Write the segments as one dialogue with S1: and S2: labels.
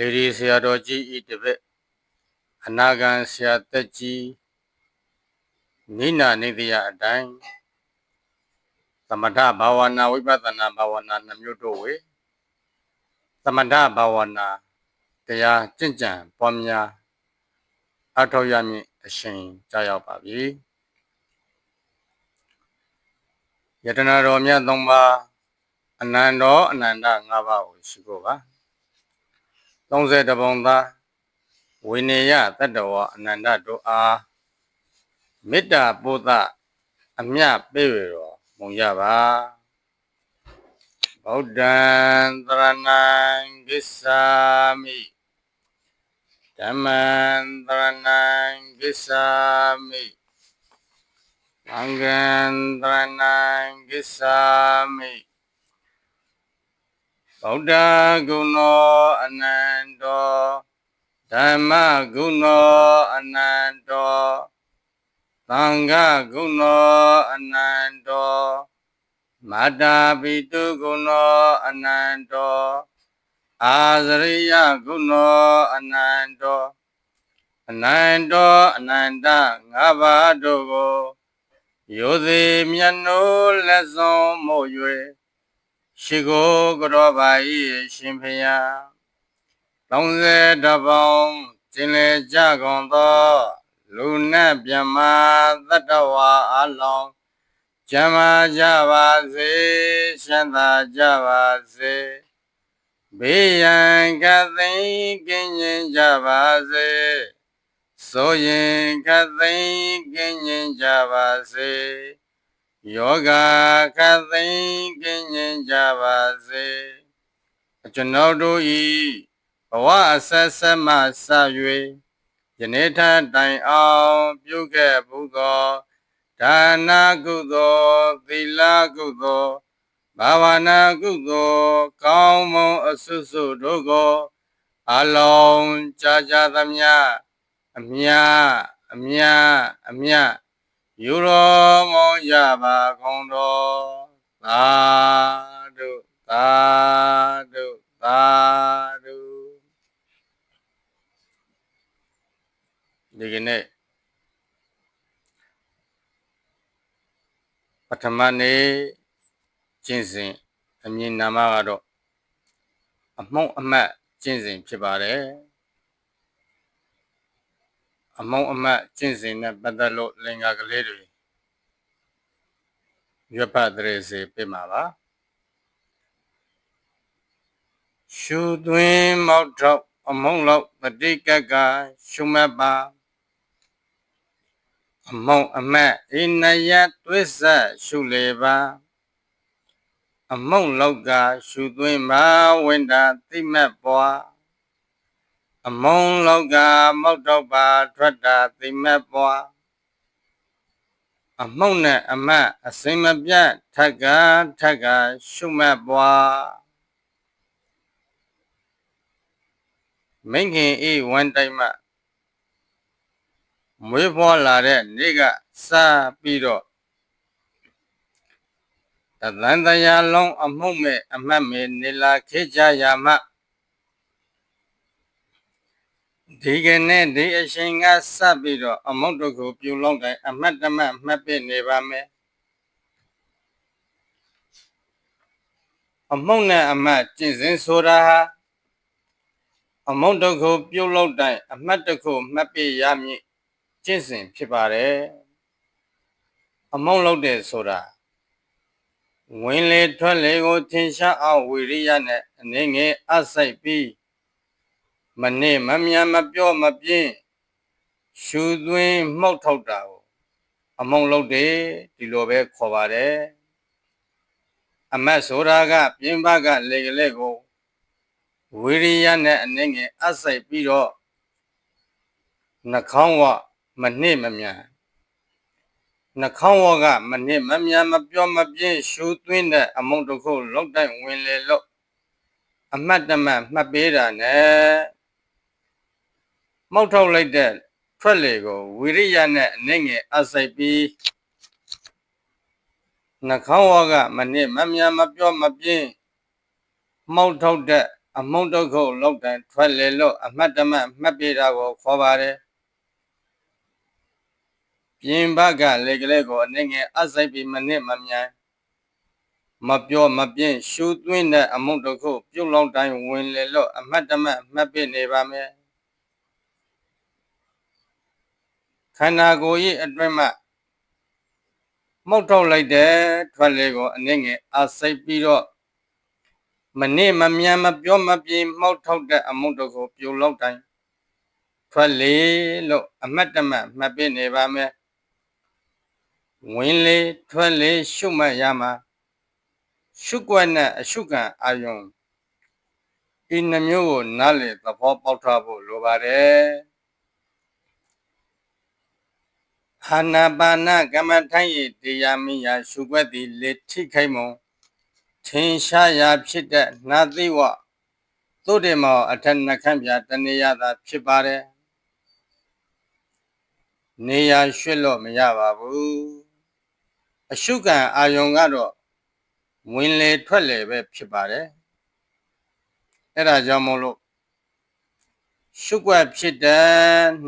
S1: လေဒီဆရာတော်ကြီးဤတပည့်အနာဂံဆရာသက်ကြီးနိနာနေတရားအတိုင်းသမထဘာဝနာဝိပဿနာဘာဝနာနှမျိုးတို့ဝေသမထဘာဝနာတရားကျင့်ကြံပွားများအထောက်ရမည်အရှင်ကြာရောက်ပါပြီယတနာတော်မြတ်သုံးပါးအနန္တောအနန္တ၅ပါးကိုရှိဖို့ပါ 30တပုံသားဝိနေယတတ္တဝအနန္တတို့အားမေတ္တာပို့သအမြပေးရတော်မုံရပါဗုဒ္ဓံသရဏံဂစ္ဆာမိဓမ္မံသရဏံဂစ္ဆာမိသံဃံသရဏံဂစ္ဆာမိ ဗုဒ္ဓဂုဏောအနန္တောဓမ္မဂုဏောအနန္တောသံဃဂုဏောအနန္တောမာတာပိတုဂုဏောအနန္တောအာဇရိယဂုဏောအနန္တောအနန္တောအနန္တငါးပါးတို့ကိုယောသေးမြတ်နိုးလက်စွန်မို့၍ ရှိကိုကြောပါ၏ရှင်ဖျား30တပေါင်းကျင်လေကြကုန်သောလူနဲ့မြမသတ္တဝါအလုံးကျမ်းမာကြပါစေရှမ်းသာကြပါစေဘေးရန်ကသိမ်းကင်းကျင်ကြပါစေဆိုရင်ကသိမ်းကင်းကျင်ကြပါစေ ယောဂခတ်သိမ်းကင်းငြိမ်းကြပါစေကျွန်ုပ်တို့ဤဘဝအဆက်ဆက်မှစ၍ယနေ့ထတိုင်အောင်ပြုခဲ့ဘူးသောဒါနကုသိုလ်သီလကုသိုလ်ဘာဝနာကုသိုလ်ကောင်းမွန်အဆုစုတို့ကိုအလုံးကြာကြာသမျှအမြအမြအမြ ယူတော်မောရပါကုန်တော်သာဓုသာဓုသာဓုဒီကနေ့ပထမနေ့ကျင့်စဉ်အမည်နာမကတော့အမှုံအမတ်ကျင့်စဉ်ဖြစ်ပါတယ် အမုံအမတ်ကျင့်စဉ်နဲ့ပတ်သက်လို့လင်္ကာကလေးတွေရွတ်ဖတ်တဲ့စေပြမှာပါရှုသွင်းမောက်ထောက်အမုံလောက်တတိကကရှုမတ်ပါအမုံအမတ်အိနယတွိသရှုလေပါအမုံလောက်ကရှုသွင်းပါဝိန္ဒသိမတ်ပွား အမုံလောကမောက်တော့ပါထွက်တာသိမက်ပွားအမှုန့်နဲ့အမတ်အစိမ်မပြတ်ထက်ကထက်ကရှုမှတ်ပွားမိခင်ဤဝန်တိုင်မှမွေးဖွားလာတဲ့နေ့ကစပြီးတော့တသန်တရားလုံးအမှုန့်မဲ့အမတ်မဲ့နေလာခေကြရမှ ဒီကနေ့ဒီအချိန်ကစပြီးတော့အမုတ်တို့ကိုပြုလုပ်တိုင်းအမတ်တမတ်မှတ်ပြနေပါမယ်အမုတ်နဲ့အမတ်ကျင့်စဉ်ဆိုတာဟာအမုတ်တို့ကိုပြုလုပ်တိုင်းအမတ်တစ်ခုမှတ်ပြရမည်ကျင့်စဉ်ဖြစ်ပါတယ်အမုတ်လုပ်တယ်ဆိုတာဝင်လေထွက်လေကိုထင်ရှားအောင်ဝိရိယနဲ့အနေငယ်အစိုက်ပြီး မနေ့မမြန်မပြောမပြင်းရှူသွင်းမှုတ်ထုတ်တာကိုအမုံလုပ်တယ်ဒီလိုပဲခေါ်ပါတယ်အမတ်ဆိုတာကပြင်းပကလေကလေးကိုဝိရိယနဲ့အနေငယ်အစိုက်ပြီးတော့နှာခေါင်းဝမနစ်မမြန်နှာခေါင်းဝကမနစ်မမြန်မပြောမပြင်းရှူသွင်းတဲ့အမုံတစ်ခုလောက်တိုင်းဝင်လေလို့အမတ်တမတ်မှတ်ပေးတာနဲ့ မောက်ထုတ်လိုက်တဲ့ထွက်လေကိုဝိရိယနဲ့အနှိမ့်ငယ်အစိုက်ပြီးနှာခေါင်းဝကမနစ်မမြန်မပြောမပြင်းမောက်ထုတ်တဲ့အအမုန်းတုတ်ခုလောက်တန်ထွက်လေလို့အမှတ်တမဲ့မှတ်ပြတာကိုခေါ်ပါတယ်ပြင်ဘကလေကလေးကိုအနေငယ်အစိုက်ပြီးမနစ်မမြန်မပြောမပြင်းရှူသွင်းတဲ့အမုန်းတုတ်ခုပြုတ်လောက်တိုင်းဝင်လေလို့အမှတ်တမဲ့မှတ်ပြနေပါမယ် ခန္ဓာကိုယ်ရဲ့အတွင်းမှာမှုတ်ထုတ်လိုက်တဲ့ထွက်လေကိုအနေငယ်အစိုက်ပြီးတော့မနေ့မမြန်မပြောမပြေမှုတ်ထုတ်တဲ့အမှုတို့ကိုပြုတ်လောက်တိုင်းထွက်လေလို့အမတ်တမမှတ်ပြနေပါမယ်ဝင်လေထွက်လေရှုမှတ်ရမှာရှုွက်နဲ့အရှုခံအာယုံဒီနှမျိုးကိုနားလေသဘောပေါက်ထားဖို့လိုပါတယ် အာနာပါနကမ္မထိုင်ရတရားမိယာရှုွက်သည်လေထိခိုက်မုံထင်ရှားရာဖြစ်တဲ့နာသိဝသုတေမောအထက်နှခမ်းပြတနေရတာဖြစ်ပါတယ်နေရာရွှေ့လို့မရပါဘူးအရှုခံအာယုံကတော့ဝင်လေထွက်လေပဲဖြစ်ပါတယ်အဲ့ဒါကြောင့်မို့လို့ ရှုွက်ဖြစ်တဲ့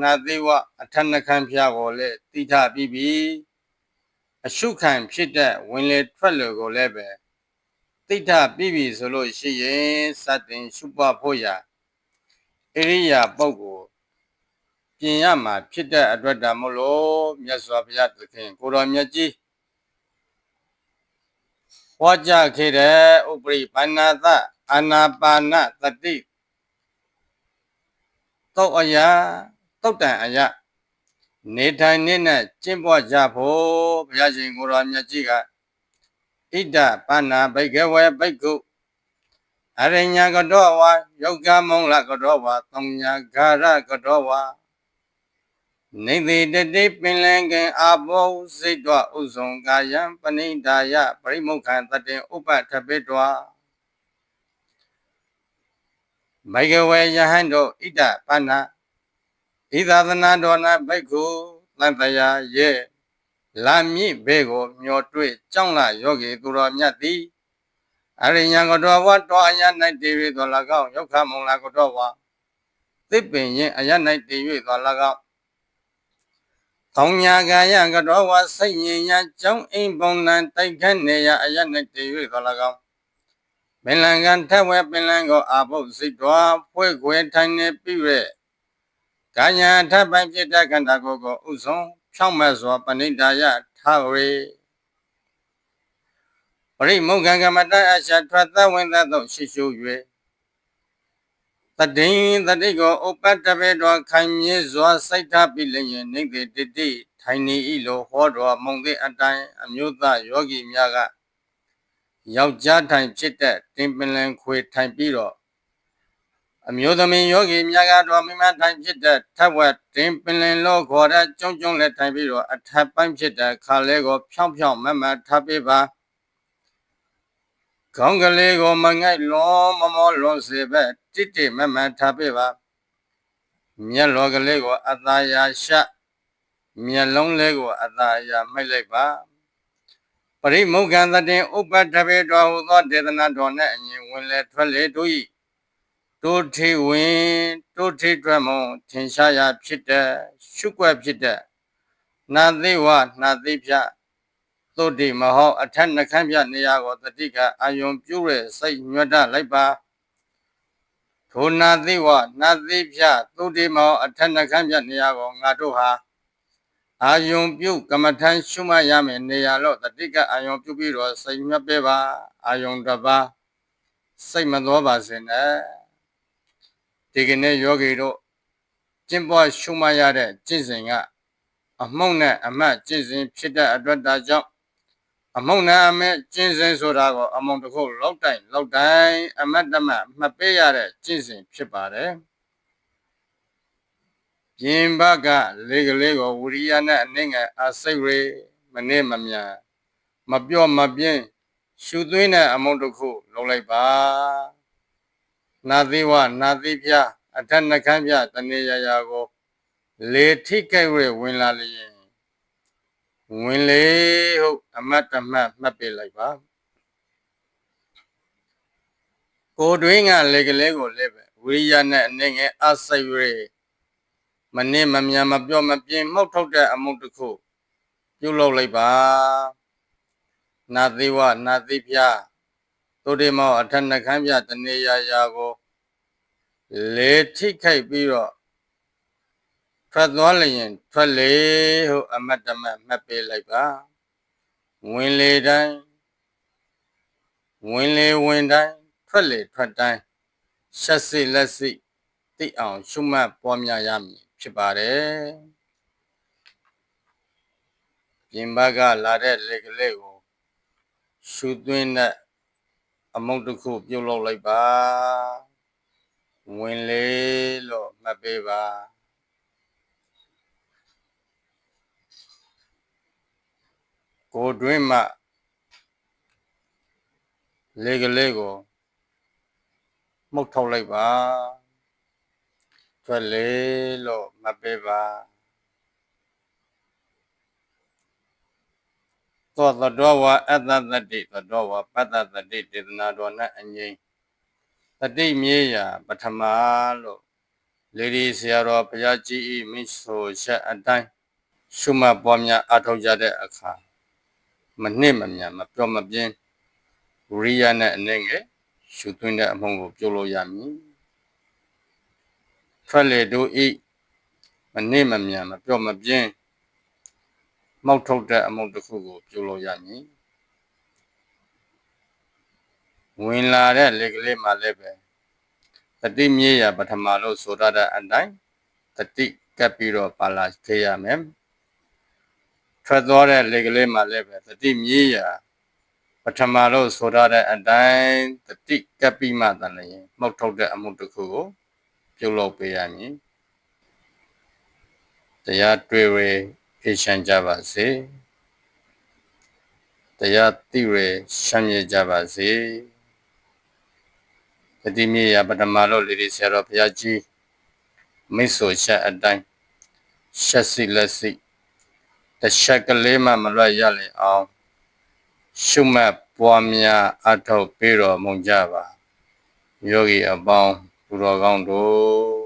S1: နာသိဝအထက်နှခမ်းပြကိုလည်းတိထပြီးပြီအရှုခံဖြစ်တဲ့ဝင်လေထွက်လေကိုလည်းပဲတိဋ္ဌပြီပြီဆိုလို့ရှိရင်စတင်ရှုပွားဖို့ရာအရိယာပုဂ္ဂိုလ်ပြင်ရမှာဖြစ်တဲ့အတွက်တမို့လို့မြတ်စွာဘုရားသခင်ကိုတော်မြတ်ကြီးဟောကြားခဲ့တဲ့ဥပရိပါဏာသအာနာပါနသတိ တောက်အရာတောက်တန်အရာနေထိုင်နေနဲ့ကျင့်ပွားကြဖို့ဘုရားရှင်ကိုတော်မြတ်ကြီးကဣဒပါဏဘိကဝေဘိက္ခုအရိညာကတောဝါယောဂမုံလကတောဝါသုံညာဂါရကတောဝါနေတိတတိပင်လင်ကံအာဘောစိတ်တော်ဥဇုံကာယံပဏိဒါယပရိမုခံတတေဥပထပိတော ဘိကဝေယဟန်တို့ဣဒပါဏဣသာသနာတော်နာဘိက္ခုသံတရာယေလာမြင့်ဘေကိုမျောတွေ့ကြောင်းလာယောဂီသူတော်မြတ်သည်အရိညာကတော်ဝါတော်အယ၌တည်၍တော်၎င်းရောက်ခမုံလာကတော်ဝါသစ်ပင်ရင်အယ၌တည်၍တော်၎င်းသောညာကာယကတော်ဝါစိတ်ညင်ညာကြောင်းအိမ်ပုံနံတိုက်ခတ်နေရအယ၌တည်၍တော်၎င်း ပင်လံကံထက်ဝဲပင်လံကိုအာဘုတ်စိတ်တော်ဖွဲ့ခွေထိုင်နေပြီရဲ့ကာညာထပ်ပိုင်းဖြစ်တဲ့ခန္ဓာကိုယ်ကိုဥဆုံးဖြောင့်မတ်စွာပဏိဒါယထားဝေပရိမုဂ္ဂံကမတအရှာထွက်သဝင်သသောရှိရှု၍တတိတတိကိုဥပတ္တပေတော်ခိုင်မြေစွာစိတ်ထားပြီးလျင်နေတိတတိထိုင်နေ၏လို့ဟောတော်မုံတဲ့အတိုင်းအမျိုးသားယောဂီများက ယောက်ျားထိုင်ဖြစ်တဲ့တင်ပလင်ခွေထိုင်ပြီးတော့အမျိုးသမီးယောဂီများကတော့မိမထိုင်ဖြစ်တဲ့ထပ်ဝက်တင်ပင်လင်လို့ခေါ်တဲ့ကျုံကျုံလက်ထိုင်ပြီးတော့အထပ်ပိုင်းဖြစ်တဲ့ခါလဲကိုဖြောင်းဖြောင်းမမထားပေးပါခေါင်းကလေးကိုမငိုက်လွန်မမောလွန်စေပဲတိတိမမထားပေးပါမျက်လောကလေးကိုအသာယာရှမျက်လုံးလေးကိုအသာယာမိတ်လိုက်ပါ ပရိမုခန္တတင်ဥပ္ပတဘေတော်ဟူသောဒေသနာတော်နဲ့အညီဝင်လေထွက်လေတို့၏တိုးထိဝင်တိုးထိတွက်မုံထင်ရှားရာဖြစ်တဲ့ရှုွက်ဖြစ်တဲ့နာသိဝနာသိဖြသုတ်တိမဟောအထက်နှခမ်းပြနေရာကိုတတိကအာယုံပြုတဲ့စိတ်ညွတ်တလိုက်ပါထိုနာသိဝနာသိဖြသုတ်တိမဟောအထက်နှခမ်းပြနေရာကိုငါတို့ဟာ အာယုံပြုကမ္မထမ်းရှုမှတ်ရမယ်နေရာလို့တတိကအာယုံပြုပြီးတော့စိတ်ညွတ်ပေးပါအာယုံတစ်ပါးစိတ်မသောပါစေနဲ့ဒီကနေ့ယောဂီတို့ကျင့်ပွားရှုမှတ်ရတဲ့ကျင့်စဉ်ကအမှုန့်နဲ့အမတ်ကျင့်စဉ်ဖြစ်တဲ့အတွက်ဒါကြောင့်အမုံနဲ့အမဲကျင့်စဉ်ဆိုတာကိုအမုံတစ်ခုလောက်တိုင်လောက်တိုင်အမတ်တမမှတ်ပေးရတဲ့ကျင့်စဉ်ဖြစ်ပါတယ် ပြင်ဘကလေးကလေးကိုဝိရိယနဲ့အနှိမ့်ငယ်အစိတ်ရေမနစ်မမြန်မပြော့မပြင်းရှုသွင်းတဲ့အမုံတစ်ခုလုံးလိုက်ပါနာသီဝနာသီပြအထက်နှခမ်းပြတနေရရာကို လေထိခိုက်ရဝင်လာလျင်ဝင်လေဟုတ်အမတ်တမတ်မှတ်ပေးလိုက်ပါကိုယ်တွင်းကလေကလေးကိုလည်းပဲဝိရိယနဲ့အနေငယ်အစိတ်ရ မနစ်မမြန်မပြော့မပြင်းမှုတ်ထုတ်တဲ့အမှုတစ်ခုပြုလုပ်လိုက်ပါနာသီဝနာသီပြသုတေမောအထက်နှခမ်းပြတနေရာရာကိုလေထိခိုက်ပြီးတော့ထွက်သွားလျင်ထွက်လေဟုအမတ်တမတ်မှတ်ပေးလိုက်ပါဝင်လေတိုင်းဝင်လေဝင်တိုင်းထွက်လေထွက်တိုင်းရှက်စိလက်စိသိအောင်ရှုမှတ်ပွားများရမည် ဖြစ်ပါတယ်ပြင်ဘက်ကလာတဲ့လေကလေးကိုရှုသွင်းတဲ့အမုတ်တစ်ခုပြုတ်လောက်လိုက်ပါဝင်လေလို့မှတ်ပေးပါကိုယ်တွင်းမှလေကလေးကိုမှုတ်ထုတ်လိုက်ပါ ထွက်လေလို့မှတ်ပေးပါသောတတော်ဝအတ္တတတိသတော်ဝပတ္တတတိတေသနာတော်နဲ့အငိမ့်တတိမြေယာပထမလို့လေဒီဆရာတော်ဘုရားကြီးဤမိတ်ဆိုချက်အတိုင်းရှုမှတ်ပွားများအထောက်ကြတဲ့အခါမနှစ်မမြန်မပြော့မပြင်းဝိရိယနဲ့အနေငယ်ရှုသွင်းတဲ့အမှုံကိုပြုလို့ရမည် ထွက်လေတို့ဤမနှစ်မမြန်မပြော့မပြင်းမောက်ထုတ်တဲ့အမှုတစ်ခုကိုပြုလို့ရမည်ဝင်လာတဲ့လေကလေးမှလည်းပဲတတိမြေရပထမလို့ဆိုရတဲ့အတိုင်းတတိကပ်ပြီးတော့ပါလာခဲ့ရမယ်ထွက်သွားတဲ့လေကလေးမှလည်းပဲတတိမြေရပထမလို့ဆိုရတဲ့အတိုင်းတတိကပ်ပြီးမှတန်လည်းမှုတ်ထုတ်တဲ့အမှုတစ်ခုကို ပြုလုပ်ပေးရမည်တရားတွေ့ဝေအေရှမ်းကြပါစေတရားသိရရှမ်းမြေကြပါစေတတိမြေရပထမလို့လေဒီဆရာတော်ဘုရားကြီးမိတ်ဆိုချက်အတိုင်းရှက်စီလက်စီတချက်ကလေးမှမလွတ်ရလေအောင်ရှုမှတ်ပွားများအထောက်ပေးတော်မူကြပါယောဂီအပေါင်း သူတော်ကောင်းတို့